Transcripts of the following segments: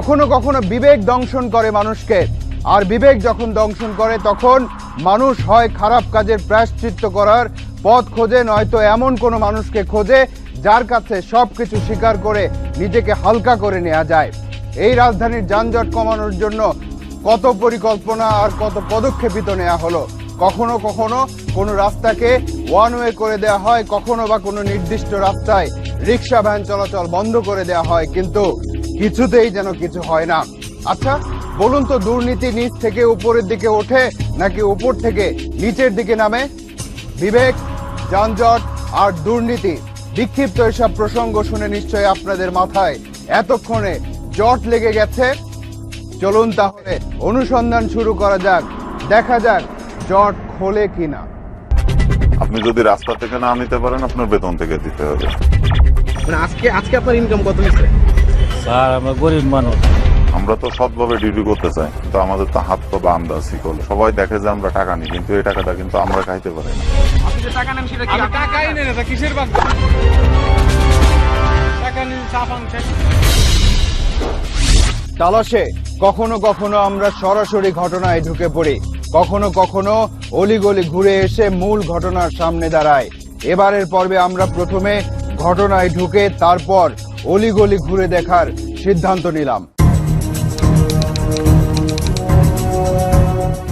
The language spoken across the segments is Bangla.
কখনো কখনো বিবেক দংশন করে মানুষকে। আর বিবেক যখন দংশন করে, তখন মানুষ হয় খারাপ কাজের প্রায়শ্চিত্ত করার পথ খোঁজে, নয়তো এমন কোনো মানুষকে খোঁজে যার কাছে সব কিছু স্বীকার করে নিজেকে হালকা করে নেওয়া যায়। এই রাজধানীর যানজট কমানোর জন্য কত পরিকল্পনা আর কত পদক্ষেপিত নেওয়া হলো? কখনো কখনো কোনো রাস্তাকে ওয়ান ওয়ে করে দেওয়া হয়, কখনো বা কোনো নির্দিষ্ট রাস্তায় রিক্সা ভ্যান চলাচল বন্ধ করে দেওয়া হয়। কিন্তু কিছুতেই যেন কিছু হয় না। আচ্ছা বলুন তো দুর্নীতি নিচ থেকে উপরের দিকে ওঠে নাকি উপর থেকে নিচের দিকে নামে? বিবেক যানজট আর দুর্নীতি। বিক্ষিপ্ত এসব প্রসঙ্গ শুনে নিশ্চয়ই আপনাদের মাথায় এতক্ষণে জট লেগে গেছে। চলুন তাহলে অনুসন্ধান শুরু করা যাক। দেখা যাক জট খোলে কিনা। আপনি যদি রাস্তা থেকে না নিতে পারেন আপনার বেতন থেকে দিতে হবে। মানে আজকে আজকে আপনার ইনকাম কত হয়েছে? স্যার আমরা গরিব মানুষ। আমরা তো সৎভাবে ডিউটি করতে চাই তো আমাদের তো হাত তো বান্ধা শিকল। সবাই দেখে যে আমরা টাকা নিই কিন্তু এই টাকাটা কিন্তু আমরা খাইতে পারি না। আপনি যে টাকা নেন সেটা কি টাকাই নেই না তা কিসের বাদ টাকা নিয়ে চা পান খাই তালাশে কখনো কখনো আমরা সরাসরি ঘটনায় ঢুকে পড়ি। কখনো কখনো অলিগলি ঘুরে এসে মূল ঘটনার সামনে দাঁড়ায়। এবারের পর্বে আমরা প্রথমে ঘটনায় ঢুকে তারপর অলিগলি ঘুরে দেখার সিদ্ধান্ত নিলাম।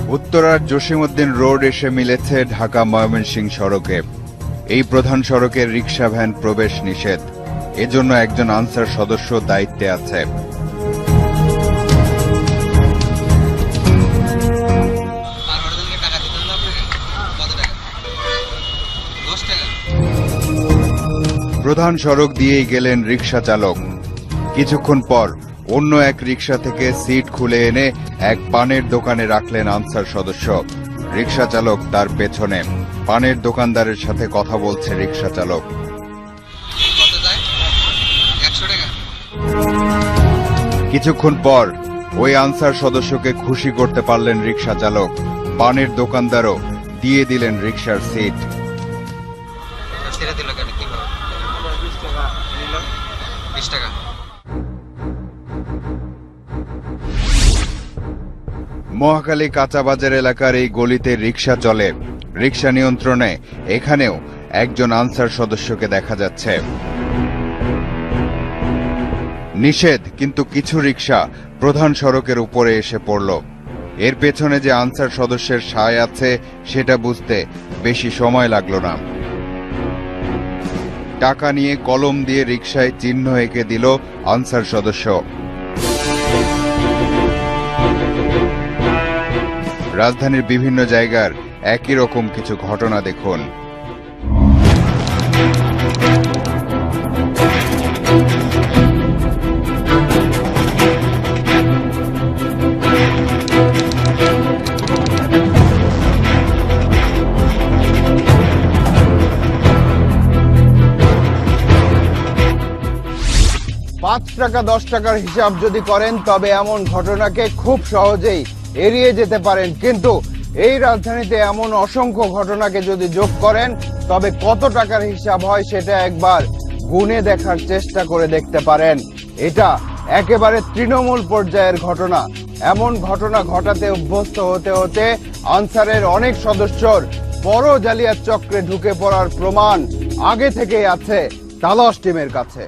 উত্তরার জসিমউদ্দিন রোড এসে মিলেছে ঢাকা ময়মনসিংহ সড়কে। এই প্রধান সড়কের রিক্সা ভ্যান প্রবেশ নিষেধ। এজন্য একজন আনসার সদস্য দায়িত্বে আছে। প্রধান সড়ক দিয়েই গেলেন রিক্সা চালক। কিছুক্ষণ পর অন্য এক রিক্সা থেকে সিট খুলে এনে এক পানের দোকানে রাখলেন আনসার সদস্য। রিক্সা চালক তার পেছনে। পানের দোকানদারের সাথে কথা বলছে রিক্সা চালক। কিছুক্ষণ পর ওই আনসার সদস্যকে খুশি করতে পারলেন রিক্সা চালক। পানের দোকানদারও দিয়ে দিলেন রিক্সার সিট। বিশ টাকা। মহাখালী কাঁচাবাজার এলাকার এই গলিতে রিক্সা চলে। রিক্সা নিয়ন্ত্রণে এখানেও একজন আনসার সদস্যকে দেখা যাচ্ছে। নিষেধ, কিন্তু কিছু রিক্সা প্রধান সড়কের উপরে এসে পড়ল। এর পেছনে যে আনসার সদস্যের সায় আছে, সেটা বুঝতে বেশি সময় লাগল না। টাকা নিয়ে কলম দিয়ে রিকশায় চিহ্ন এঁকে দিল আনসার সদস্য। রাজধানীর বিভিন্ন জায়গার একই রকম কিছু ঘটনা দেখুন। টাকা, দশ টাকার হিসাব যদি করেন, তবে এমন ঘটনাকে খুব সহজেই এড়িয়ে যেতে পারেন। কিন্তু এই রাজধানীতে এমন অসংখ্য ঘটনাকে যদি যোগ করেন, তবে কত টাকার হিসাব হয় সেটা একবার গুনে দেখার চেষ্টা করে দেখতে পারেন। এটা একেবারে তৃণমূল পর্যায়ের ঘটনা। এমন ঘটনা ঘটাতে অভ্যস্ত হতে হতে আনসারের অনেক সদস্যর বড় জালিয়াত চক্রে ঢুকে পড়ার প্রমাণ আগে থেকেই আছে তালাশ টিমের কাছে।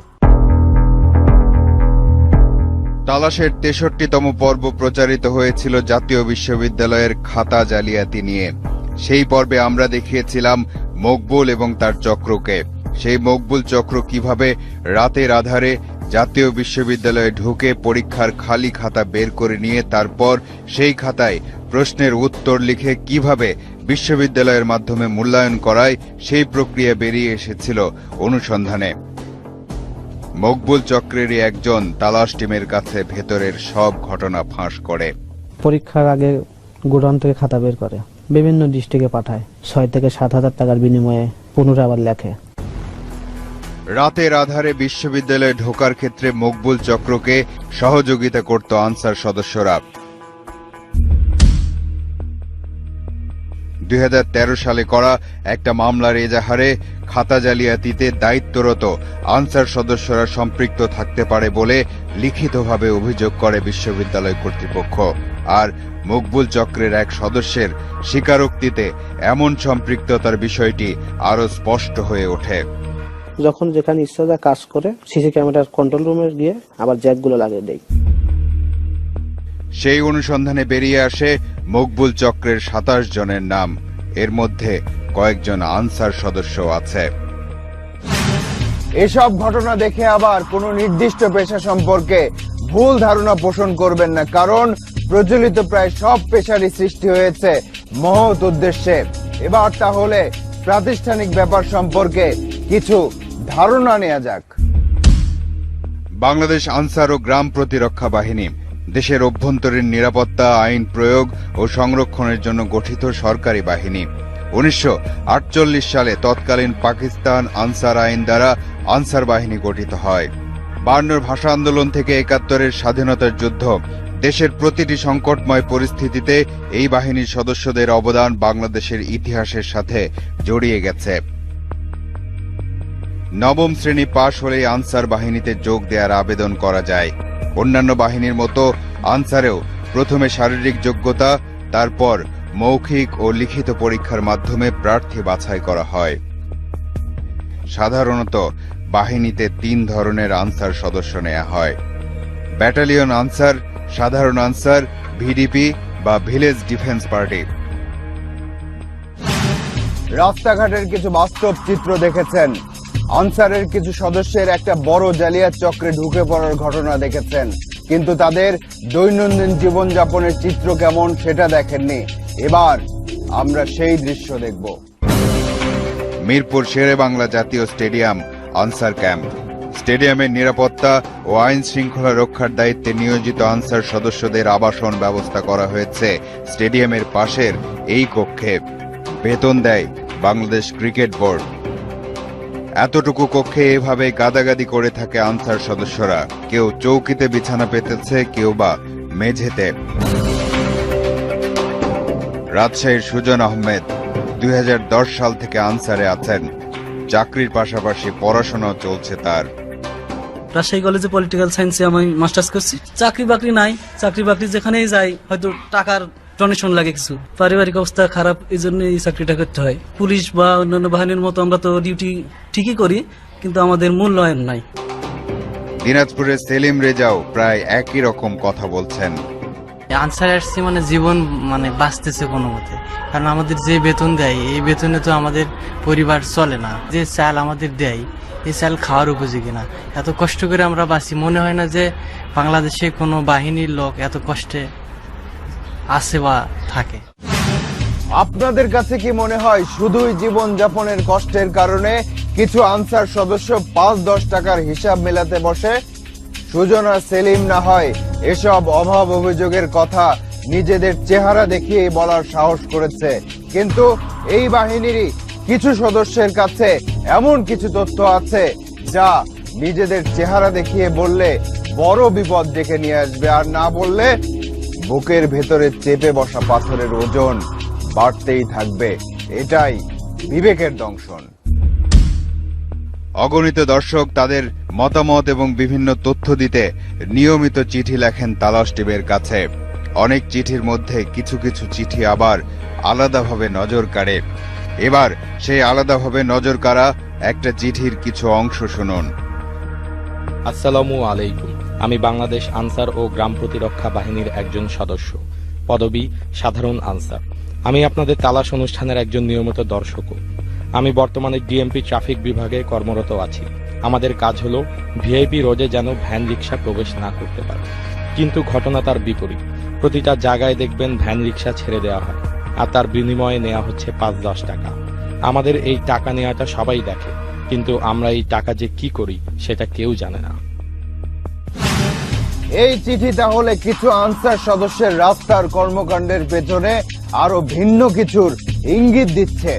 তালাশের তেষট্টিতম পর্ব প্রচারিত হয়েছিল জাতীয় বিশ্ববিদ্যালয়ের খাতা জালিয়াতি নিয়ে। সেই পর্বে আমরা দেখিয়েছিলাম মকবুল এবং তার চক্রকে। সেই মকবুল চক্র কীভাবে রাতের আধারে জাতীয় বিশ্ববিদ্যালয়ে ঢুকে পরীক্ষার খালি খাতা বের করে নিয়ে তারপর সেই খাতায় প্রশ্নের উত্তর লিখে কীভাবে বিশ্ববিদ্যালয়ের মাধ্যমে মূল্যায়ন করায় সেই প্রক্রিয়া বেরিয়ে এসেছিল অনুসন্ধানে। মকবুল চক্রেরই একজন তালাশ টিমের কাছে ভেতরের সব ঘটনা ফাঁস করে। পরীক্ষার আগে গোডাউন থেকে খাতা বের করে। বিভিন্ন ডিস্ট্রিক্টে পাঠায়। ছয় থেকে সাত হাজার টাকার বিনিময়ে পুনরায় আবার লেখে। রাতের আধারে বিশ্ববিদ্যালয়ে ঢোকার ক্ষেত্রে মকবুল চক্রকে সহযোগিতা করত আনসার সদস্যরা। দুই হাজার তেরো সালে করা একটা মামলার এজাহারে খাতা জালিয়াতিতে দায়িত্বরত আনসার সদস্যরা সম্পৃক্ত থাকতে পারে বলে লিখিতভাবে অভিযোগ করে বিশ্ববিদ্যালয় কর্তৃপক্ষ। আর মকবুল চক্রের এক সদস্যের স্বীকারোক্তিতে এমন সম্পৃক্ততার বিষয়টি আরও স্পষ্ট হয়ে ওঠে। যখন যেখানে ইচ্ছা কাজ করে, সিসি ক্যামেরার কন্ট্রোল রুমে গিয়ে আবার জ্যাকগুলো লাগিয়ে দেয়। সেই অনুসন্ধানে বেরিয়ে আসে মকবুল চক্রের সাতাশ জনের নাম। এর মধ্যে কয়েকজন আনসার সদস্য আছে। এসব ঘটনা দেখে আবার কোনো নির্দিষ্ট পেশা সম্পর্কে ভুল ধারণা পোষণ করবেন না কারণ প্রচলিত প্রায় সব পেশারই সৃষ্টি হয়েছে মহৎ উদ্দেশ্যে। এবার তাহলে প্রাতিষ্ঠানিক ব্যাপার সম্পর্কে কিছু ধারণা নেওয়া যাক। বাংলাদেশ আনসার ও গ্রাম প্রতিরক্ষা বাহিনী দেশের অভ্যন্তরীণ নিরাপত্তা, আইন প্রয়োগ ও সংরক্ষণের জন্য গঠিত সরকারি বাহিনী। উনিশশো আটচল্লিশ সালে তৎকালীন পাকিস্তান আনসার আইন দ্বারা আনসার বাহিনী গঠিত হয়। বায়ান্নর ভাষা আন্দোলন থেকে একাত্তরের স্বাধীনতার যুদ্ধ। দেশের প্রতিটি সংকটময় পরিস্থিতিতে এই বাহিনীর সদস্যদের অবদান বাংলাদেশের ইতিহাসের সাথে জড়িয়ে গেছে। নবম শ্রেণি পাশ হলেই আনসার বাহিনীতে যোগ দেওয়ার আবেদন করা যায়। অন্যান্য বাহিনীর মতো আনসারেও প্রথমে শারীরিক যোগ্যতা, তারপর মৌখিক ও লিখিত পরীক্ষার মাধ্যমে প্রার্থী বাছাই করা হয়। সাধারণত বাহিনীতে তিন ধরনের আনসার সদস্য নেওয়া হয়। ব্যাটালিয়ন আনসার, সাধারণ আনসার, ভিডিপি বা ভিলেজ ডিফেন্স পার্টি। রাস্তাঘাটের কিছু বাস্তব চিত্র দেখেছেন। আনসারের কিছু সদস্যের একটা বড় জালিয়াত চক্রে ঢুকে পড়ার ঘটনা দেখেছেন। কিন্তু তাদের দৈনন্দিন জীবনযাপনের চিত্র কেমন সেটা দেখেননি। এবার আমরা সেই দৃশ্য দেখব। মিরপুর শেরে বাংলা জাতীয় স্টেডিয়াম আনসার ক্যাম্প। স্টেডিয়ামের নিরাপত্তা ও আইন শৃঙ্খলা রক্ষার দায়িত্বে নিয়োজিত আনসার সদস্যদের আবাসন ব্যবস্থা করা হয়েছে। স্টেডিয়ামের পাশের এই কক্ষে বেতন দেয় বাংলাদেশ ক্রিকেট বোর্ড। এতটুকু কক্ষে এভাবে গাদাগাদি করে থাকে আনসার সদস্যরা। কেউ চৌকিতে বিছানা পেতেছে, কেউ বা মেঝেতে। রাজশাহীর সুজন আহমেদ দুই হাজার দশ সাল থেকে আনসারে আছেন। চাকরির পাশাপাশি পড়াশোনাও চলছে তার। রাজশাহী কলেজে পলিটিক্যাল সায়েন্সে আমি মাস্টার্স করছি। চাকরি বাকরি নাই। চাকরি বাকরি যেখানেই যাই, হয়তো টাকার ডোনেশন লাগে কিছু। পারিবারিক অবস্থা খারাপ এই জন্য এই চাকরিটা করতে হয়। পুলিশ বা অন্যান্য বাহিনীর মতো আমরা তো ডিউটি ঠিকই করি কিন্তু আমাদের মূল্যায়ন নাই। দিনাজপুরের সেলিম রেজাও প্রায় একই রকম কথা বলছেন। আনসার আসছে মানে জীবন মানে বাঁচতেছে কোনো মতে। কারণ আমাদের যে বেতন দেয় এই বেতনে তো আমাদের পরিবার চলে না। যে চাল আমাদের দেয় এই চাল খাওয়ার উপযোগী না। এত কষ্ট করে আমরা বাঁচি। মনে হয় না যে বাংলাদেশে কোনো বাহিনীর লোক এত কষ্টে আছে থাকে। আপনাদের কাছে কি মনে হয়, শুধুই জীবন যাপনের কষ্টের কারণে কিছু আনসার সদস্য পাঁচ দশ টাকার হিসাব মেলাতে বসে? সুজনা সেলিম না হয়, এসব অভাব অভিযোগের কথা নিজেদের চেহারা দেখিয়ে বলার সাহস করেছে। কিন্তু এই বাহিনীরই কিছু সদস্যের কাছে এমন কিছু তথ্য আছে, যা নিজেদের চেহারা দেখিয়ে বললে বড় বিপদ ডেকে নিয়ে আসবে। আর না বললে বুকের ভেতরে চেপে বসা পাথরের ওজন বাড়তেই থাকবে। এটাই বিবেকের দংশন। অগণিত দর্শক তাদের মতামত এবং বিভিন্ন তথ্য দিতে নিয়মিত চিঠি লেখেন তালাশ টিমের কাছে। অনেক চিঠির মধ্যে কিছু কিছু চিঠি আবার আলাদাভাবে নজর কাড়ে। এবার সেই আলাদাভাবে নজর কাড়া একটা চিঠির কিছু অংশ শুনুন। আসসালামু আলাইকুম। আমি বাংলাদেশ আনসার ও গ্রাম প্রতিরক্ষা বাহিনীর একজন সদস্য। পদবী, সাধারণ আনসার। আমি আপনাদের তালাশ অনুষ্ঠানের একজন নিয়মিত দর্শকও। আমি বর্তমানে ডিএমপি ট্রাফিক বিভাগে কর্মরত আছি। আমাদের কাজ হল ভিআইপি রোডে যেন ভ্যান রিক্সা প্রবেশ না করতে পারে। কিন্তু ঘটনা তার বিপরীত। প্রতিটা জায়গায় দেখবেন ভ্যান রিক্সা ছেড়ে দেওয়া হয় আর তার বিনিময়ে নেওয়া হচ্ছে পাঁচ দশ টাকা। আমাদের এই টাকা নেওয়াটা সবাই দেখে, কিন্তু আমরা এই টাকা যে কি করি, সেটা কেউ জানে না। এই চিঠি তাহলে কিছু আনসার সদস্যের রাস্তার কর্মকাণ্ডের পেছনে আরও ভিন্ন কিছুর ইঙ্গিত দিচ্ছে।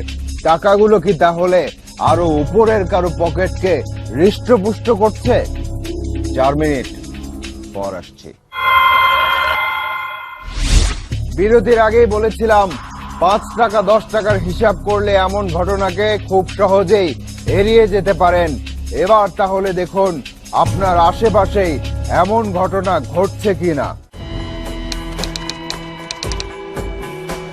টাকাগুলো কি তাহলে আরও উপরের কারও পকেটকে হৃষ্টপুষ্ট করছে? চার মিনিট পর আসছি। বিরতির আগেই বলেছিলাম, পাঁচ টাকা, দশ টাকার হিসাব করলে এমন ঘটনাকে খুব সহজেই এড়িয়ে যেতে পারেন। এবার তাহলে দেখুন, আপনার আশেপাশেই এমন ঘটনা ঘটছে কিনা?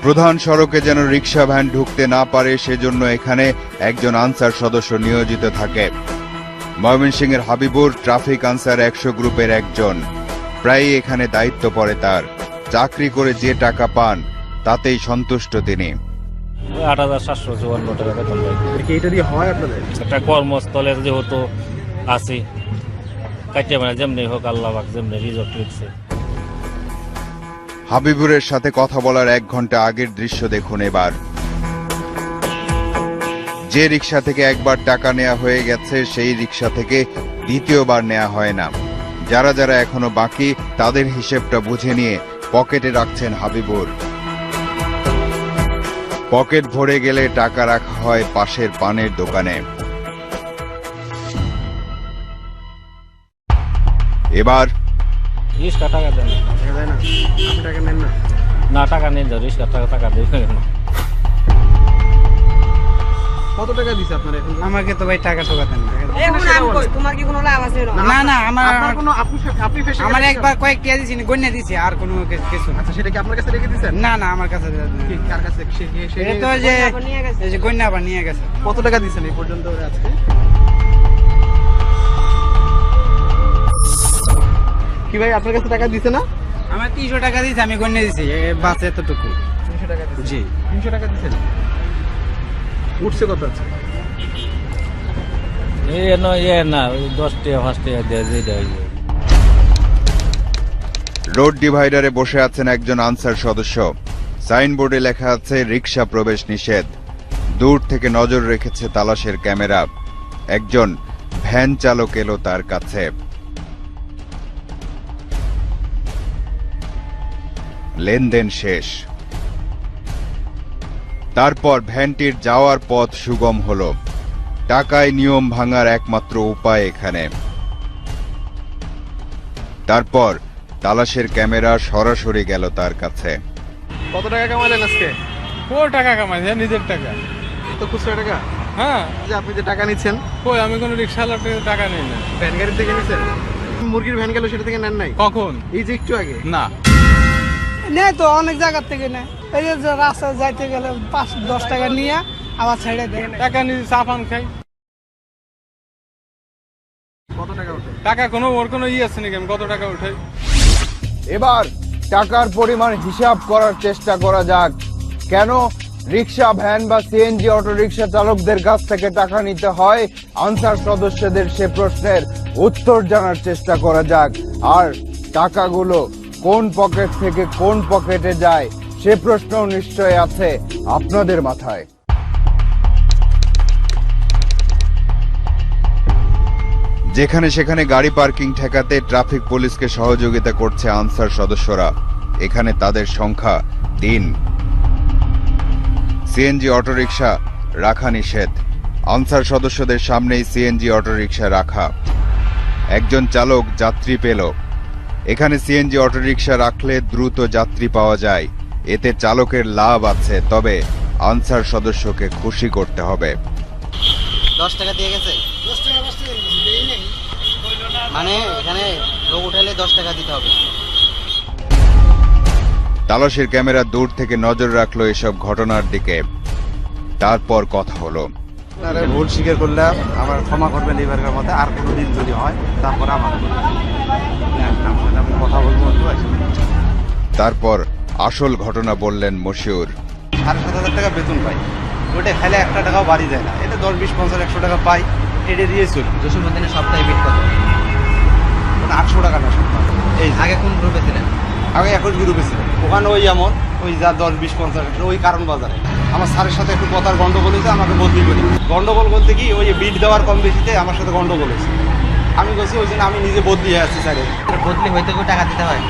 প্রধান সড়কে যেন রিক্সা ভ্যান ঢুকতে না পারে সেজন্য এখানে একজন আনসার সদস্য নিয়োজিত থাকে। ময়মনসিংহের হাবিবুর ট্রাফিক আনসার একশো গ্রুপের একজন। প্রায়ই এখানে দায়িত্ব পড়ে তার। চাকরি করে যে টাকা পান তাতেই সন্তুষ্ট তিনি। আট হাজার সাতশো চুয়ান্ন টাকা বেতন এটা দিয়ে হয় আপনাদের? একটা কর্মস্থলে যেহেতু আছি হাবিবুরের সাথে কথা বলার এক ঘণ্টা আগের দৃশ্য দেখুন এবার। যে রিক্সা থেকে একবার টাকা নেওয়া হয়ে গেছে, সেই রিক্সা থেকে দ্বিতীয়বার নেওয়া হয় না। যারা যারা এখনও বাকি, তাদের হিসেবটা বুঝে নিয়ে পকেটে রাখছেন হাবিবুর। পকেট ভরে গেলে টাকা রাখা হয় পাশের পানের দোকানে। এবার রিক্সা টাকা দেন না। দেখা যায় না আপনি টাকা নেন না না টাকা নিয়ে রিক্সা টাকা টাকা দেবে কত টাকা দিছে আপনার এখন? আমাকে তো ভাই টাকা ঠোকা দেন তোমার কি কোনো লাভ আছে? না না আমার আপনার কোনো আপনি আপনি ফেসে আমার একবার কয়েকটা দিছি গন্যা দিছি আর কোনো কিছু আচ্ছা সেটা কি আপনার কাছে রেখে দিয়েছেন না না আমার কাছে কি কার কাছে? সে সে তো যে এই গন্যা আবার নিয়ে গেছে। কত টাকা এই পর্যন্ত আজকে? ভাই আপনার কাছে টাকা দিছে না? আমার তিনশো টাকা দিয়েছে আমি গন্যা দিছি। বাস এতটুকু। তিনশো টাকা দিছে? জি। তিনশো টাকা দিছেন উঠছে কত আছে? এ নয় এ না দশ টাকা পাঁচ টাকা দিয়ে দিয়ে রোড ডিভাইডারে বসে আছেন একজন আনসার সদস্য। সাইনবোর্ডে লেখা আছে রিক্সা প্রবেশ নিষেধ। দূর থেকে নজর রেখেছে তালাশের ক্যামেরা। একজন ভ্যান চালক এলো তার কাছে। লেনদেন শেষ। তারপর ভ্যানটির যাওয়ার পথ সুগম হল। টাকায় নিয়ম ভাঙার একমাত্র উপায় এখানে। তারপর তালাশের ক্যামেরা সরাসরি গেল তার কাছে। কত টাকা কামালেন আজকে? কো টাকা কামাইছে নিজের টাকা। তো খুচরা টাকা? হ্যাঁ। যে আপনি যে টাকা নিচ্ছেন? কই আমি কোনো রিক্সাওয়ালার থেকে টাকা নিই না। ভ্যান গাড়ি থেকে নিচ্ছেন? মুরগির ভ্যান গেল সেটা থেকে নেন নাই? কখন? এই যে একটু আগে? না। নেই তো অনেক জায়গার থেকে নেয়। এই যে রাস্তায় যাইতে গেলে পাঁচ দশ টাকা নিয়ে আবার ছেড়ে দেয়। টাকা নিয়ে চা পান খাই। কত টাকা টাকা কোনো ওর কোনো ই আছে নাকি? আমি কত টাকা উঠাই? এবার টাকার পরিমাণ হিসাব করার চেষ্টা করা যাক। কেন রিক্সা ভ্যান বা সিএনজি অটো রিক্সা চালকদের কাছ থেকে টাকা নিতে হয়? আনসার সদস্যদের সে প্রশ্নের উত্তর জানার চেষ্টা করা যাক। আর টাকাগুলো কোন পকেট থেকে কোন পকেটে যায়, সে প্রশ্ন নিশ্চয় আছে আপনাদের মাথায়। যেখানে সেখানে গাড়ি পার্কিং ঠেকাতে ট্রাফিক পুলিশকে সহযোগিতা করছে আনসার সদস্যরা। এখানে তাদের সংখ্যা তিন সিএনজি অটোরিকশা রাখা নিষেধ। আনসার সদস্যদের সামনেই সিএনজি অটোরিকশা রাখা। একজন চালক যাত্রী পেল। এখানে সিএনজি অটোরিকশা রাখলে দ্রুত যাত্রী পাওয়া যায়। এতে চালকের লাভ আছে তবে আনসার সদস্যকে খুশি করতে হবে। দশ টাকা দিয়ে গেছে? মানে এখানে লোক উঠালে দশ টাকা দিতে হবে। তালাশের ক্যামেরা দূর থেকে নজর রাখল এসব ঘটনার দিকে। তারপর কথা হলো। আপনারা ভুল স্বীকার করলাম আমার ক্ষমা করবেন এবারের মধ্যে আর কোনো দিন যদি হয় তারপর আমার আপনার আমি কথা বলব আসেন। তারপর আসল ঘটনা বললেন মশিউর। সাড়ে সাত হাজার টাকা বেতন পাই। ওটা খেলে একটা টাকাও বাড়ি যায় না। এটা দশ বিশ পঞ্চাশ একশো টাকা পাই। এটা দিয়ে চলি। জসীমুদ্দিনের সপ্তাহে বিট কত? মানে আটশো টাকা না সপ্তাহ এই আগে কোন গ্রুপে ছিলেন? আগে একই গ্রুপে ছিল ওখানে ওই এমন ওই যা দশ বিশ পঞ্চাশ ওই কারণ বাজারে। আমার স্যারের সাথে একটু কথার গন্ডগোল হয়েছে আমাকে বদলি করি। গন্ডগোল বলতে কি ওই বিট দেওয়ার কম বেশিতে আমার সাথে গন্ডগোল হয়েছে। আমি বলছি ওই জন্য আমি নিজে বদলি হয়ে আসছি স্যারের বদলি হইতে কেউ টাকা দিতে হয়।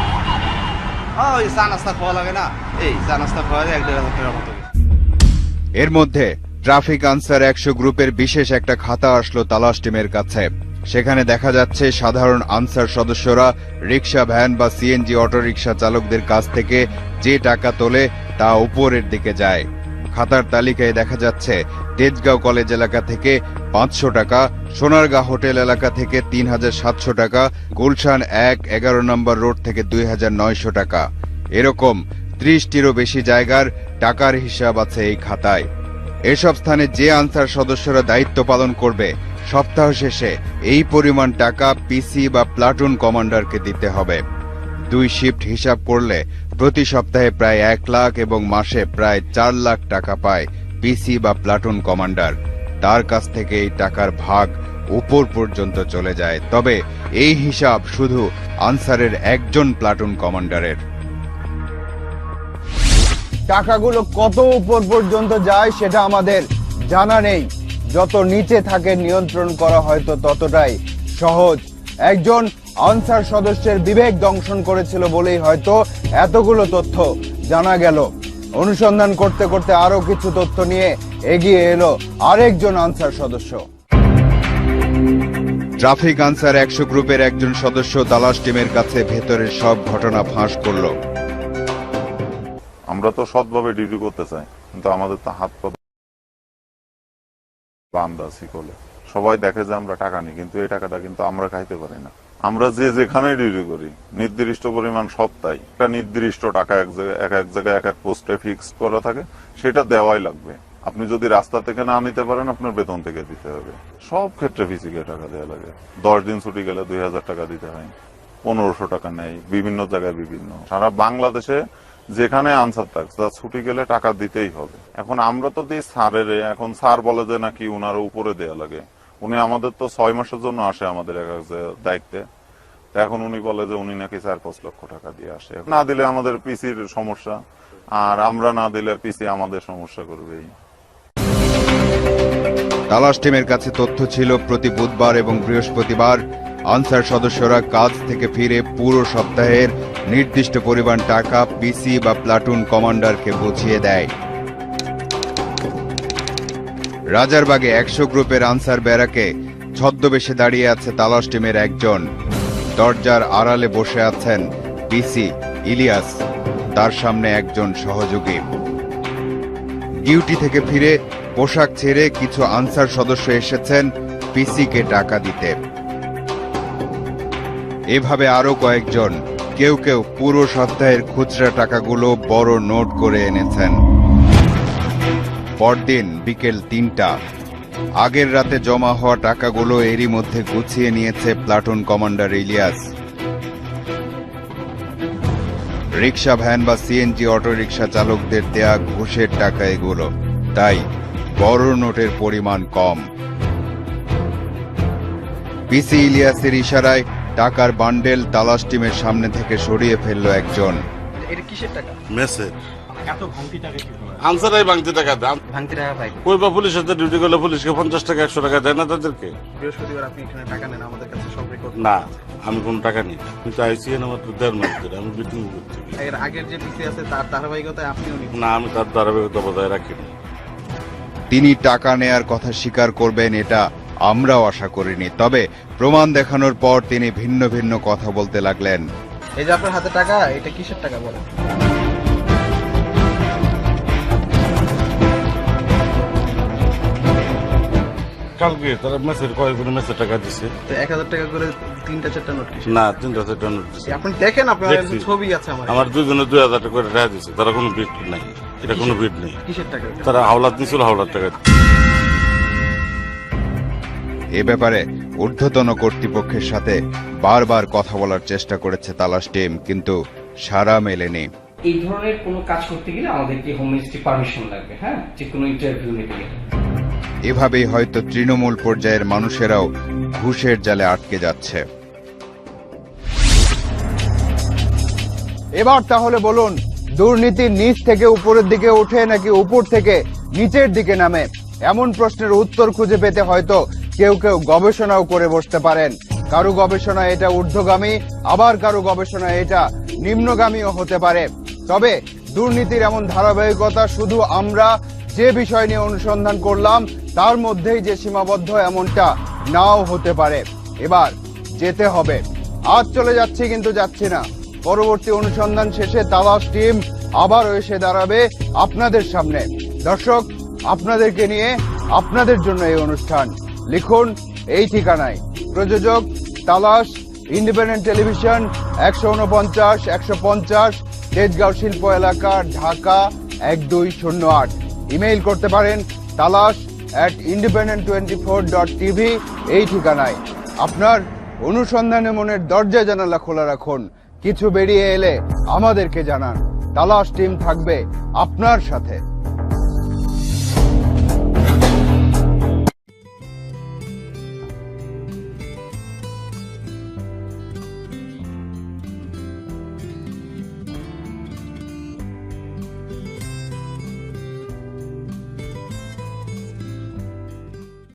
হ্যাঁ ওই চা নাস্তা খাওয়া লাগে না। এই চা নাস্তা খাওয়া যায় এক দেড় হাজার টাকার মতো। এর মধ্যে ট্রাফিক আনসার একশো গ্রুপের বিশেষ একটা খাতা আসলো তালাশ টিমের কাছে। সেখানে দেখা যাচ্ছে সাধারণ আনসার সদস্যরা রিক্সা ভ্যান বা সিএনজি অটোরিকশা চালকদের কাছ থেকে যে টাকা তোলে তা উপরের দিকে যায়। খাতার তালিকায় দেখা যাচ্ছে, তেজগাঁও কলেজ এলাকা থেকে পাঁচশো টাকা, সোনারগাঁ হোটেল এলাকা থেকে তিন হাজার সাতশো টাকা, গুলশান এক, এগারো নম্বর রোড থেকে দুই হাজার নয়শো টাকা। এরকম ত্রিশটিরও বেশি জায়গার টাকার হিসাব আছে এই খাতায়। এসব স্থানে যে আনসার সদস্যরা দায়িত্ব পালন করবে, সপ্তাহ শেষে এই পরিমাণ টাকা পিসি বা প্লাটুন কমান্ডারকে দিতে হবে। দুই শিফট হিসাব করলে প্রতি সপ্তাহে প্রায় এক লাখ এবং মাসে প্রায় চার লাখ টাকা পায় পিসি বা প্লাটুন কমান্ডার তার কাছ থেকে এই টাকার ভাগ উপর পর্যন্ত চলে যায়। তবে এই হিসাব শুধু আনসারের একজন প্লাটুন কমান্ডারের টাকাগুলো কত উপর পর্যন্ত যায় সেটা আমাদের জানা নেই। যত নিচে থাকে নিয়ন্ত্রণ করা হয়তো ততটাই সহজ। একজন আনসার সদস্যের বিবেক দংশন করেছিল বলেই হয়তো এতগুলো তথ্য জানা গেল। অনুসন্ধান করতে করতে আরও কিছু তথ্য নিয়ে এগিয়ে এলো আরেকজন আনসার সদস্য। ট্রাফিক আনসার একশো গ্রুপের একজন সদস্য তালাশ টিমের কাছে ভেতরের সব ঘটনা ফাঁস করল। আমরা তো সৎভাবে ডিউটি করতে চাই কিন্তু আমাদের তো হাত পা বান্ধা শিকলে। সবাই দেখে যে আমরা টাকা নিই কিন্তু এই টাকাটা কিন্তু আমরা খাইতে পারি না। আমরা যে যেখানে ডিউটি করি, নির্দিষ্ট পরিমাণ সপ্তাহে একটা নির্দিষ্ট টাকা এক জায়গায়, এক এক জায়গায়, এক এক পোস্টে ফিক্স করা থাকে, সেটা দেওয়াই লাগবে। আপনি যদি রাস্তা থেকে না নিতে পারেন, আপনার বেতন থেকে দিতে হবে। সব ক্ষেত্রে ফিজিকে টাকা দেওয়া লাগে। দশ দিন ছুটি গেলে দুই হাজার টাকা দিতে হয়। পনেরোশো টাকা নেয় বিভিন্ন জায়গায় বিভিন্ন। সারা বাংলাদেশে যেখানে আনসার ট্যাক্স তার ছুটি গেলে টাকা দিতেই হবে। এখন আমরা তো দিই স্যারের, এখন স্যার বলে যে নাকি উনার উপরে দেয়া লাগে। উনি আমাদের তো ছয় মাসের জন্য আসে আমাদের এক এক দায়িত্বে। এখন উনি বলে যে উনি নাকি চার পাঁচ লক্ষ টাকা দিয়ে আসে। না দিলে আমাদের পিসির সমস্যা, আর আমরা না দিলে পিসি আমাদের সমস্যা করবেই। তালাশ টিমের কাছে তথ্য ছিল, প্রতি বুধবার এবং বৃহস্পতিবার আনসার সদস্যরা কাজ থেকে ফিরে পুরো সপ্তাহের নির্দিষ্ট পরিমাণ টাকা পিসি বা প্লাটুন কমান্ডারকে বুঝিয়ে দেয়। রাজারবাগে একশো গ্রুপের আনসার ব্যারাকে ছদ্মবেশে দাঁড়িয়ে আছে তালাশ টিমের একজন। দরজার আড়ালে বসে আছেন পিসি ইলিয়াস, তার সামনে একজন সহযোগী। ডিউটি থেকে ফিরে পোশাক ছেড়ে কিছু আনসার সদস্য এসেছেন পিসিকে টাকা দিতে। এভাবে আরও কয়েকজন, কেউ কেউ পুরো সপ্তাহের খুচরা টাকাগুলো বড় নোট করে এনেছেন। পরদিন বিকেল তিনটা আগের রাতে জমা হওয়া টাকাগুলো এরই মধ্যে গুছিয়ে নিয়েছে platoon commander Ilias. Rickshaw van বা সিএনজি অটোরিকশা চালকদের দেয়া ঘুষের টাকা এগুলো। তাই বড় নোটের পরিমাণ কম। পিসি ইলিয়াসের ইশারায় টাকার বান্ডেল তালাশ টিমের সামনে থেকে সরিয়ে ফেলল একজন। এটা কিসের টাকা? মেসেজ। আনসারাই ভাঙতে টাকা দাম ভাঙতি টাকা পাই কই বা পুলিশের সাথে ডিউটি করলে পুলিশকে পঞ্চাশ টাকা একশো টাকা দেয় না তাদেরকে? বৃহস্পতিবার আপনি এখানে টাকা নেন আমাদের কাছে সব রেকর্ড না আমি কোনো টাকা নিই। না। কিন্তু আইসিএন আমার দেড় মাস ধরে আমি বিটিং করছি এর আগের যে পিসি আছে তার ধারাবাহিকতায় আপনিও না আমি তার ধারাবাহিকতা বজায় রাখি না। তিনি টাকা নেয়ার কথা স্বীকার করবেন এটা আমরাও আশা করিনি। তবে প্রমাণ দেখানোর পর তিনি ভিন্ন ভিন্ন কথা বলতে লাগলেন। এই যে আপনার হাতে টাকা এটা কিসের টাকা বলেন? কালকে তারা মেসেজ কয় করে মেসেজ টাকা দিছে। তো এক হাজার টাকা করে তিনটা চারটা নোট না তিনটা চারটা নোট দিছে। আপনি দেখেন আপনার দেখছি। ছবি আছে আমার আমার দুজনে দুই হাজার টাকা করে টাকা দিছে। তারা কোনো বিট নাই। এটা কোনো বিট নেই। কিসের টাকা? তারা হাওলাত নিছিল হাওলাত টাকা এ ব্যাপারে ঊর্ধ্বতন কর্তৃপক্ষের সাথে বারবার কথা বলার চেষ্টা করেছে তালাশ টিম কিন্তু সারা মেলেনি। এই ধরনের কোনো কাজ করতে গেলে আমাদেরকে হোম মিনিস্ট্রি পারমিশন লাগবে হ্যাঁ? যে কোনো ইন্টারভিউ নিতে গেলে। এভাবেই হয়তো তৃণমূল পর্যায়ের মানুষেরাও ঘুষের জালে আটকে যাচ্ছে। এবার তাহলে বলুন, দুর্নীতি নিচ থেকে উপরের দিকে ওঠে নাকি উপর থেকে নিচের দিকে নামে? এমন প্রশ্নের উত্তর খুঁজে পেতে হয়তো কেউ কেউ গবেষণাও করে বসতে পারেন। কারও গবেষণা এটা ঊর্ধ্বগামী, আবার কারও গবেষণা এটা নিম্নগামীও হতে পারে। তবে দুর্নীতির এমন ধারাবাহিকতা শুধু আমরা যে বিষয় নিয়ে অনুসন্ধান করলাম, তার মধ্যেই যে সীমাবদ্ধ এমনটা নাও হতে পারে। এবার যেতে হবে। আজ চলে যাচ্ছি কিন্তু যাচ্ছি না। পরবর্তী অনুসন্ধান শেষে তালাশ টিম আবারও এসে দাঁড়াবে আপনাদের সামনে। দর্শক, আপনাদেরকে নিয়ে আপনাদের জন্য এই অনুষ্ঠান। লিখুন এই ঠিকানায়। প্রযোজক, তালাশ, ইন্ডিপেন্ডেন্ট টেলিভিশন, একশো উনপঞ্চাশ, একশো পঞ্চাশ, তেজগাঁও শিল্প এলাকা, ঢাকা, এক দুই শূন্য আট। ইমেইল করতে পারেন Talash at Independent twenty four dot TV এই ঠিকানায়। আপনার অনুসন্ধানে মনের দরজা জানালা খোলা রাখুন। কিছু বেরিয়ে এলে আমাদেরকে জানান। তালাশ টিম থাকবে আপনার সাথে।